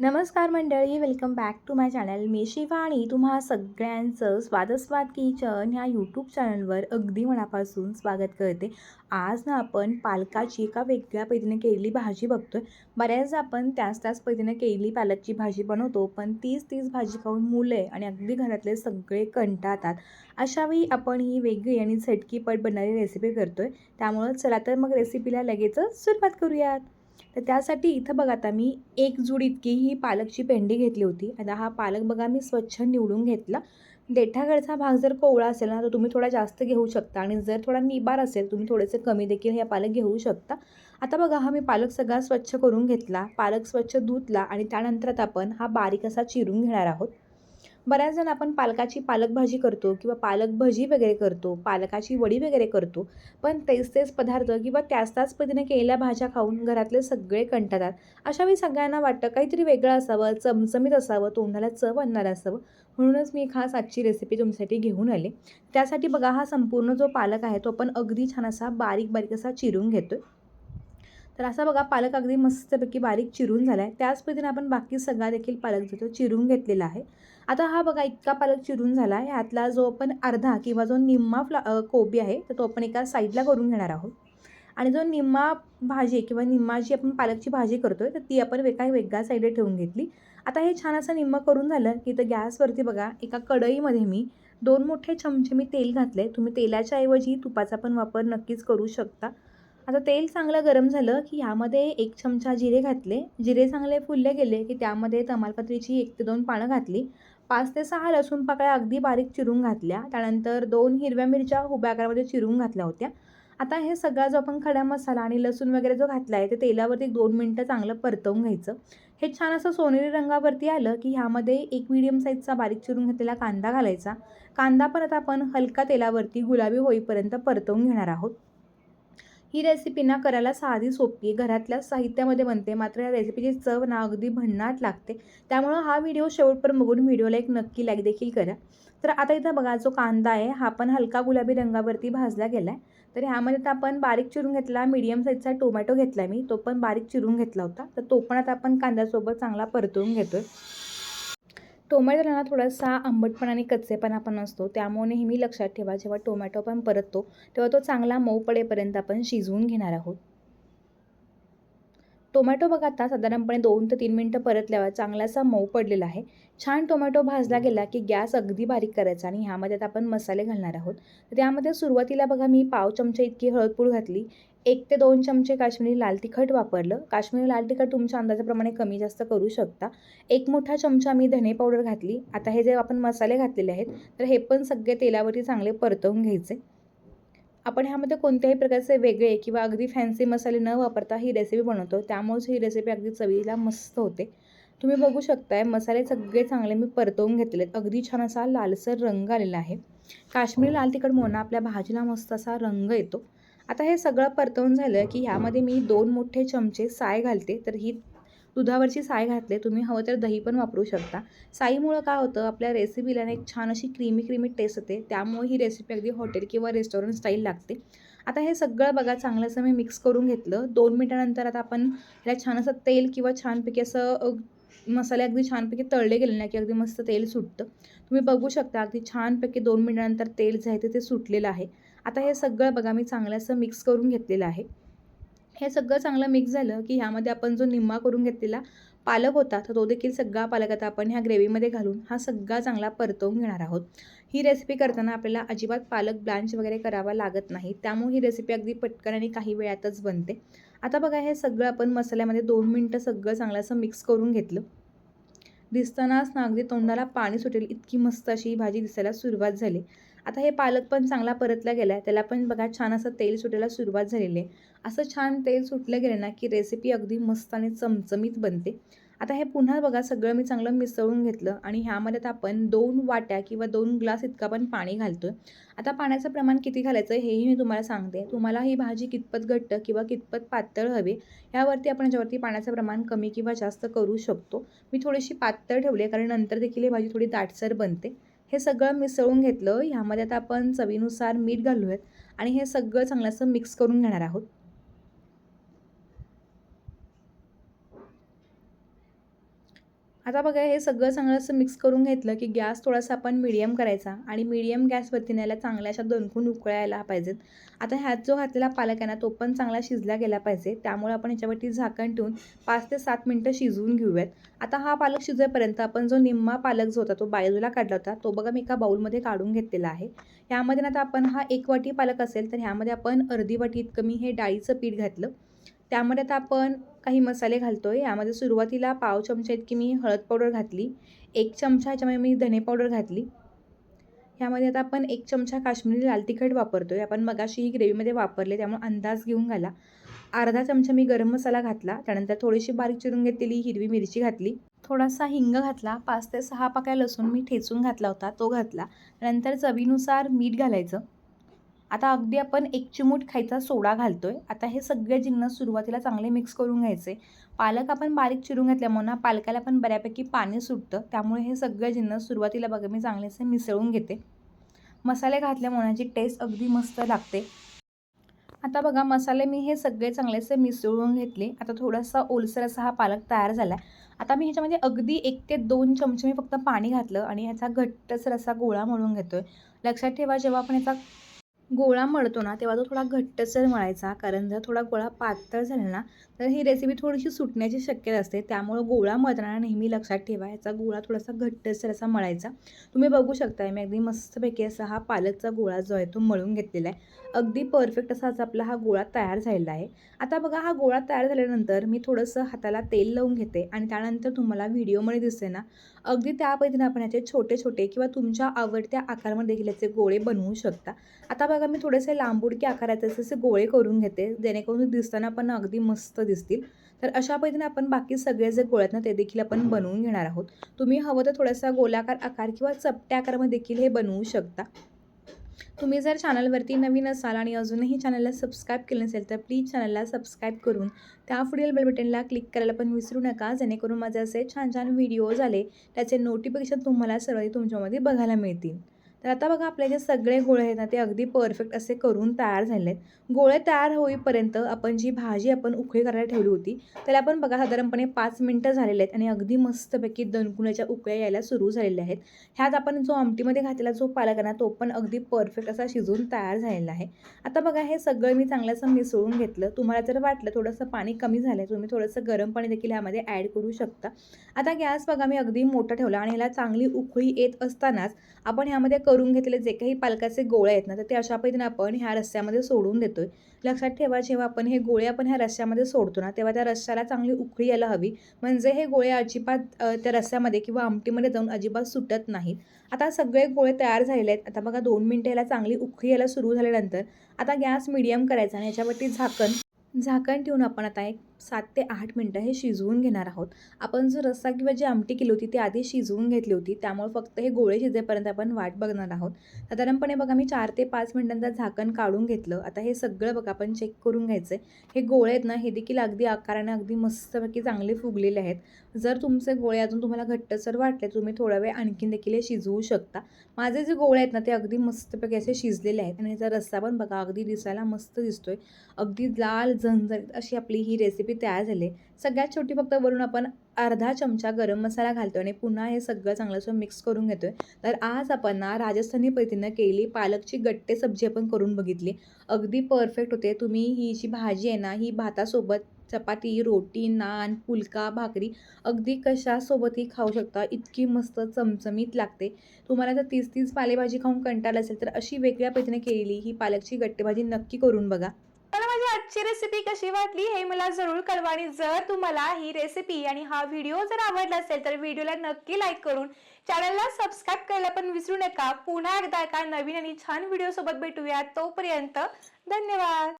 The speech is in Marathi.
नमस्कार मंडळी welcome back to my channel मी शिवाणी तुम्हा सगळ्यांचं स्वादस्वाद किचन ह्या यूट्यूब चॅनलवर अगदी मनापासून स्वागत करते. आज ना आपण पालकाची एका वेगळ्या पद्धतीने केलेली भाजी बघतोय. बऱ्याच आपण त्याच त्याच पद्धतीने केलेली पालकची भाजी बनवतो पण तीच तीच भाजी खाऊन मुले आणि अगदी घरातले सगळे कंटाळतात. अशावेळी आपण ही वेगळी आणि झटकीपट बनणारी रेसिपी करतोय. त्यामुळं चला तर मग रेसिपीला लगेचच सुरुवात करूयात. तर त्यासाठी इथं बघा आता मी एक जूड इतकी ही पालकची पेंडी घेतली होती. आता हा पालक बघा मी स्वच्छ निवडून घेतला. देठाकडचा भाग जर कोवळा असेल ना तर तुम्ही थोडा जास्त घेऊ शकता. आणि जर थोडा निबार असेल तुम्ही थोडेसे कमी देखील हे पालक घेऊ शकता. आता बघा हा मी पालक सगळा स्वच्छ करून घेतला. पालक स्वच्छ धुतला आणि त्यानंतर आपण हा बारीक असा चिरून घेणार आहोत. बऱ्याच जण आपण पालकाची पालक भाजी करतो किंवा पालक भजी वगैरे करतो पालकाची वडी वगैरे करतो पण तेच तेच पदार्थ किंवा त्याच त्याच पद्धतीने केलेल्या भाज्या खाऊन घरातले सगळे कंटाळतात. अशा वेळी सगळ्यांना वाटतं काहीतरी वेगळं असावं चमचमीत असावं तोंडाला चव आणणारं असावं. म्हणूनच मी खास आजची रेसिपी तुमच्यासाठी घेऊन आले. त्यासाठी बघा हा संपूर्ण जो पालक आहे तो आपण अगदी छान असा बारीक बारीक असा चिरून घेतो तर असा बघा पालक अगदी मस्तपैकी बारीक चिरून झाला आहे त्याच पद्धतीने आपण बाकी सगळा देखील पालक जो चिरून घेतलेला आहे. आता हा बघा इतका पालक चिरून झाला आहे ह्यातला जो आपण अर्धा किंवा जो निम्मा फ्ला कोबी आहे तर तो आपण एका साईडला करून घेणार आहोत. आणि जो निम्मा भाजी किंवा निम्मा जी आपण पालकची भाजी करतो आहे तर ती आपण एका वेगळ्या साईडला ठेवून घेतली. आता हे छान असं निम्मं करून झालं की तर गॅसवरती बघा एका कढईमध्ये मी दोन मोठे चमचे मी तेल घातले तुम्ही तेलाच्या ऐवजी तुपाचा पण वापर नक्कीच करू शकता. आता तेल चांगलं गरम झालं की ह्यामध्ये एक चमचा जिरे घातले. जिरे चांगले फुलले गेले की त्यामध्ये तमालपत्रीची एक ते दोन पानं घातली. पाच ते सहा लसूण पाकळ्या अगदी बारीक चिरून घातल्या. त्यानंतर दोन हिरव्या मिरच्या उभ्या आकारामध्ये चिरून घातल्या होत्या. आता हे सगळा जो आपण खडा मसाला आणि लसूण वगैरे जो घातला आहे ते तेलावरती दोन मिनटं चांगलं परतवून घ्यायचं. हे छान असं सोनेरी रंगावरती आलं की ह्यामध्ये एक मिडियम साईजचा बारीक चिरून घेतलेला कांदा घालायचा. कांदा परत आपण हलका तेलावरती गुलाबी होईपर्यंत परतवून घेणार आहोत. ही रेसिपी ना करायला साधी सोपी घरातल्या साहित्यामध्ये बनते. मात्र या रेसिपीची चव ना अगदी भन्नाट लागते. त्यामुळं हा व्हिडिओ शेवटपर्यंत बघून व्हिडिओला एक नक्की लाईक देखील करा. तर आता इथं बघा जो कांदा आहे हा पण हलका गुलाबी रंगावरती भाजला गेला आहे तर ह्यामध्ये तर आपण बारीक चिरून घेतला मीडियम साईजचा टोमॅटो घेतला मी. तो पण बारीक चिरून घेतला होता. तर तो पण आता आपण कांद्यासोबत चांगला परतवून घेतो आहे टोमॅटोला थोडासा आंबटपणा आणि कच्चेपणा पण असतो. त्यामुळे नेहमी लक्षात ठेवा जेव्हा टोमॅटो पण परततो तेव्हा तो चांगला मऊ पडेपर्यंत आपण शिजवून घेणार आहोत. टोमॅटो बघा आता साधारणपणे दोन ते तीन मिनटं परतल्यावर चांगलासा मऊ पडलेला आहे. छान टोमॅटो भाजला गेला की गॅस अगदी बारीक करायचा आणि ह्यामध्ये आता आपण मसाले घालणार आहोत. तर त्यामध्ये सुरुवातीला बघा मी पाव चमचे इतकी हळदपूड घातली. एक ते दोन चमचे काश्मीरी लाल तिखट वापरलं. काश्मीरी लाल तिखट तुमच्या अंदाजाप्रमाणे कमी जास्त करू शकता. एक मोठा चमचा मी धने पावडर घातली. आता हे जे आपण मसाले घातलेले आहेत तर हे पण सगळे तेलावरती चांगले परतवून घ्यायचे. आपण ह्यामध्ये कोणत्याही प्रकारचे वेगळे किंवा अगदी फॅन्सी मसाले न वापरता ही रेसिपी बनवतो. त्यामुळेच ही रेसिपी अगदी चवीला मस्त होते. तुम्ही बघू शकताय मसाले सगळे चांगले मी परतवून घेतलेत अगदी छान असा लालसर रंग आलेला आहे. काश्मीरी लाल तिखट मोना आपल्या भाजीला मस्त असा रंग येतो. आता हे सगळं परतवून झालं की ह्यामध्ये मी दोन मोठे चमचे साय घालते. तर ही दुधावरची साय घातले तुम्ही हवं तर दही पण वापरू शकता. साईमुळं काय होतं आपल्या रेसिपीला एक छान अशी क्रीमी क्रीमी टेस्ट येते. त्यामुळे ही रेसिपी अगदी हॉटेल किंवा रेस्टॉरंट स्टाईल लागते. आता हे सगळं बघा चांगलं असं मी मिक्स करून घेतलं. दोन मिनटानंतर आता आपण ह्याला छान असं तेल किंवा छानपैकी असं मसाले अगदी छानपैकी तळले गेले ना की अगदी मस्त तेल सुटतं. तुम्ही बघू शकता अगदी छानपैकी दोन मिनटानंतर तेल जे आहे ते सुटलेलं आहे. आता हे सगळं बघा मी चांगलं असं मिक्स करून घेतलेलं आहे. हे सगळं चांगलं मिक्स झालं की ह्यामध्ये आपण जो निम्मा करून घेतलेला पालक होता तर तो देखील सगळा पालक आता आपण ह्या ग्रेव्हीमध्ये घालून हा सगळा चांगला परतवून घेणार आहोत. ही रेसिपी करताना आपल्याला अजिबात पालक ब्लांच वगैरे करावा लागत नाही. त्यामुळे ही रेसिपी अगदी पटकन आणि काही वेळातच बनते. आता बघा हे सगळं आपण मसाल्यामध्ये दोन मिनटं सगळं चांगलं असं मिक्स करून घेतलं. दिसतानाच ना अगदी तोंडाला पाणी सुटेल इतकी मस्त अशी ही भाजी दिसायला सुरुवात झाली. आता हे पालक पण चांगला परतला गेला आहे त्याला पण बघा छान असं तेल सुटायला सुरुवात झालेली आहे. असं छान तेल सुटलं गेलं ना की रेसिपी अगदी मस्त आणि चमचमीत बनते. आता हे पुन्हा बघा सगळं मी चांगलं मिसळून घेतलं आणि ह्यामध्ये आता आपण दोन वाट्या किंवा दोन ग्लास इतका पण पाणी घालतो आता पाण्याचं प्रमाण किती घालायचं हेही मी तुम्हाला सांगते. तुम्हाला ही भाजी कितपत घट्ट किंवा कितपत पातळ हवे ह्यावरती आपण याच्यावरती पाण्याचं प्रमाण कमी किंवा जास्त करू शकतो. मी थोडीशी पातळ ठेवली आहे कारण नंतर देखील ही भाजी थोडी दाटसर बनते. हे सगळं मिसळून घेतलं ह्यामध्ये आता आपण चवीनुसार मीठ घालूयात आणि हे सगळं चांगलं असं मिक्स करून घेणार आहोत. आता बघा हे सगळं चांगलं असं मिक्स करून घेतलं की गॅस थोडासा आपण मीडियम करायचा आणि मीडियम गॅसवरती न्यायला चांगल्या अशा दणकून उकळायला पाहिजेत. आता ह्यात जो घातलेला पालक आहे ना तो पण चांगला शिजला गेला पाहिजे. त्यामुळे आपण ह्याच्यावरती झाकण ठेवून पाच ते सात मिनटं शिजवून घेऊयात. आता हा पालक शिजेपर्यंत आपण जो निम्मा पालक जो होता तो बाजूला काढला होता. तो बघा मी एका बाऊलमध्ये काढून घेतलेला आहे. ह्यामध्ये ना आता आपण हा एक वाटी पालक असेल तर ह्यामध्ये आपण अर्धी वाटी इतकं मी हे डाळीचं पीठ घातलं. त्यामध्ये आता आपण काही मसाले घालतो आहे यामध्ये सुरुवातीला पाव चमचा इतकी मी हळद पावडर घातली. एक चमचा ह्याच्यामध्ये मी धने पावडर घातली. ह्यामध्ये आता आपण एक चमचा काश्मीरी लाल तिखट वापरतो आहे आपण मगाशी ही ग्रेव्हीमध्ये वापरले त्यामुळे अंदाज घेऊन घाला. अर्धा चमचा मी गरम मसाला घातला. त्यानंतर थोडीशी बारीक चिरून घेतलेली हिरवी मिरची घातली. थोडासा हिंग घातला. पाच ते सहा पाकळ्या लसूण मी ठेचून घातला होता तो घातला. त्यानंतर चवीनुसार मीठ घालायचं. आता अगदी आपण एक चिमूट खायचा सोडा घालतोय. आता हे सगळे जिन्नस सुरुवातीला चांगले मिक्स करून घ्यायचे. पालक आपण बारीक चिरून घेतल्यामुळं ना पालकाला पण बऱ्यापैकी पाणी सुटतं. त्यामुळे हे सगळे जिन्नस सुरुवातीला बघा मी चांगलेसे मिसळून घेते. मसाले घातल्यामुळे याची टेस्ट अगदी मस्त लागते. आता बघा मसाले मी हे सगळे चांगलेसे मिसळून घेतले. आता थोडासा ओलसर असा हा पालक तयार झाला आता मी ह्याच्यामध्ये अगदी एक ते दोन चमचे मी फक्त पाणी घातलं आणि ह्याचा घट्टसर असा गोळा मळून घेतोय. लक्षात ठेवा जेव्हा आपण ह्याचा गोळा मळतो ना तेव्हा तो थोडा घट्टसर मळायचा. कारण जर थोडा गोळा पातळ झाला ना तर ही रेसिपी थोडीशी सुटण्याची शक्यता असते. त्यामुळं गोळा मळताना नेहमी लक्षात ठेवा. याचा गोळा थोडासा घट्टसर असा मळायचा. तुम्ही बघू शकता मी अगदी मस्तपैकी असा हा पालकचा गोळा जो आहे तो मळून घेतलेला आहे. अगदी परफेक्ट असाच आपला हा गोळा तयार झालेला आहे. आता बघा हा गोळा तयार झाल्यानंतर मी थोडंसं हाताला तेल लावून घेते आणि त्यानंतर तुम्हाला व्हिडिओमध्ये दिसते ना अगदी त्या पद्धतीने आपण याचे छोटे छोटे किंवा तुमच्या आवडत्या आकारामध्ये देखील याचे गोळे बनवू शकता. आता बघा मी थोडेसे लांबुडके आकाराचे असे गोळे करून घेते जेणेकरून दिसताना पण अगदी मस्त दिसतील. तर अशा पद्धतीने आपण बाकी सगळे जे गोळे आहेत ना ते देखील आपण बनवून घेणार आहोत. तुम्ही हवं तर थोडासा गोलाकार आकार किंवा चपट्या आकारामध्ये देखील हे बनवू शकता. तुम्ही जर चॅनलवरती नवीन असाल आणि अजूनही चॅनलला सबस्क्राईब केलं नसेल तर प्लीज चॅनलला सबस्क्राईब करून त्या पुढील बेल बटनला क्लिक करायला पण विसरू नका जेणेकरून माझे असे छान छान व्हिडिओज आले त्याचे नोटिफिकेशन तुम्हाला सर्व तुमच्यामध्ये बघायला मिळतील. तर आता बघा आपले जे सगळे गोळे आहेत ना ते अगदी परफेक्ट असे करून तयार झाले आहेत. गोळे तयार होईपर्यंत आपण जी भाजी आपण उकळी करायला ठेवली होती त्याला पण बघा साधारणपणे पाच मिनटं झालेले आहेत आणि अगदी मस्तपैकी दणकुण्याच्या उकळ्या यायला सुरू झालेल्या आहेत. ह्यात आपण जो आमटीमध्ये घातलेला जो पालक ना तो पण अगदी परफेक्ट असा शिजून तयार झालेला आहे. आता बघा हे सगळं मी चांगलं असं मिसळून घेतलं. तुम्हाला जर वाटलं थोडंसं पाणी कमी झालं आहे तुम्ही थोडंसं गरम पाणी देखील ह्यामध्ये ॲड करू शकता. आता गॅस बघा मी अगदी मोठा ठेवला आणि ह्याला चांगली उकळी येत असतानाच आपण ह्यामध्ये करून घेतलेले जे काही पालकाचे गोळे आहेत ना तर ते अशा पद्धतीने आपण ह्या रस्स्यामध्ये सोडून देतोय. लक्षात ठेवा जेव्हा आपण हे गोळे आपण ह्या रस्स्यामध्ये सोडतो ना तेव्हा त्या रस्स्याला चांगली उकळी यायला हवी. म्हणजे हे गोळे अजिबात त्या रस्स्यामध्ये किंवा आमटीमध्ये जाऊन अजिबात सुटत नाहीत. आता सगळे गोळे तयार झालेले आहेत. आता बघा दोन मिनटं याला चांगली उकळी यायला सुरू झाल्यानंतर आता गॅस मिडियम करायचा आणि याच्यावरती झाकण झाकण ठेवून आपण आता एक सात ते आठ मिनटं हे शिजवून घेणार आहोत. आपण जो रस्सा किंवा जी आमटी केली होती ती आधी शिजवून घेतली होती. त्यामुळे फक्त हे गोळे शिजेपर्यंत आपण वाट बघणार आहोत. साधारणपणे बघा मी चार ते पाच मिनटांचं झाकण काढून घेतलं. आता हे सगळं बघा आपण चेक करून घ्यायचं आहे हे गोळे आहेत ना हे देखील अगदी आकाराने अगदी मस्तपैकी चांगले फुगलेले आहेत. जर तुमचे गोळे अजून तुम्हाला घट्टसर वाटले तुम्ही थोडा वेळ आणखीन देखील हे शिजवू शकता. माझे जे गोळे आहेत ना ते अगदी मस्तपैकी असे शिजलेले आहेत. आणि ह्याचा रस्सा पण बघा अगदी दिसायला मस्त दिसतोय. अगदी लाल झणझणीत अशी आपली ही रेसिपी तयार झाली सगळ्यात छोटी फक्त वरून आपण अर्धा चमचा गरम मसाला घालतो आणि पुन्हा हे सगळं चांगलं असं मिक्स करून घेतोय. तर आज आपण ना राजस्थानी पद्धतीनं केली पालकची गट्टे सब्जी आपण करून बघितली. अगदी परफेक्ट होते. तुम्ही ही जी भाजी आहे ना ही भातासोबत चपाती रोटी नान फुलका भाकरी अगदी कशासोबतही खाऊ शकता. इतकी मस्त चमचमीत लागते. तुम्हाला जर तीस तीस पालेभाजी खाऊन कंटाळा असेल तर अशी वेगळ्या पद्धतीने केलेली ही पालकची गट्टेभाजी नक्की करून बघा. आजची रेसिपी कशी वाटली हे मला जरूर कळवा आणि जर तुम्हाला ही रेसिपी आणि हा व्हिडिओ जर आवडला असेल तर व्हिडिओला नक्की लाईक करून चॅनलला सबस्क्राईब करायला पण विसरू नका. पुन्हा एकदा एका नवीन आणि छान व्हिडिओसोबत भेटूया. तोपर्यंत धन्यवाद.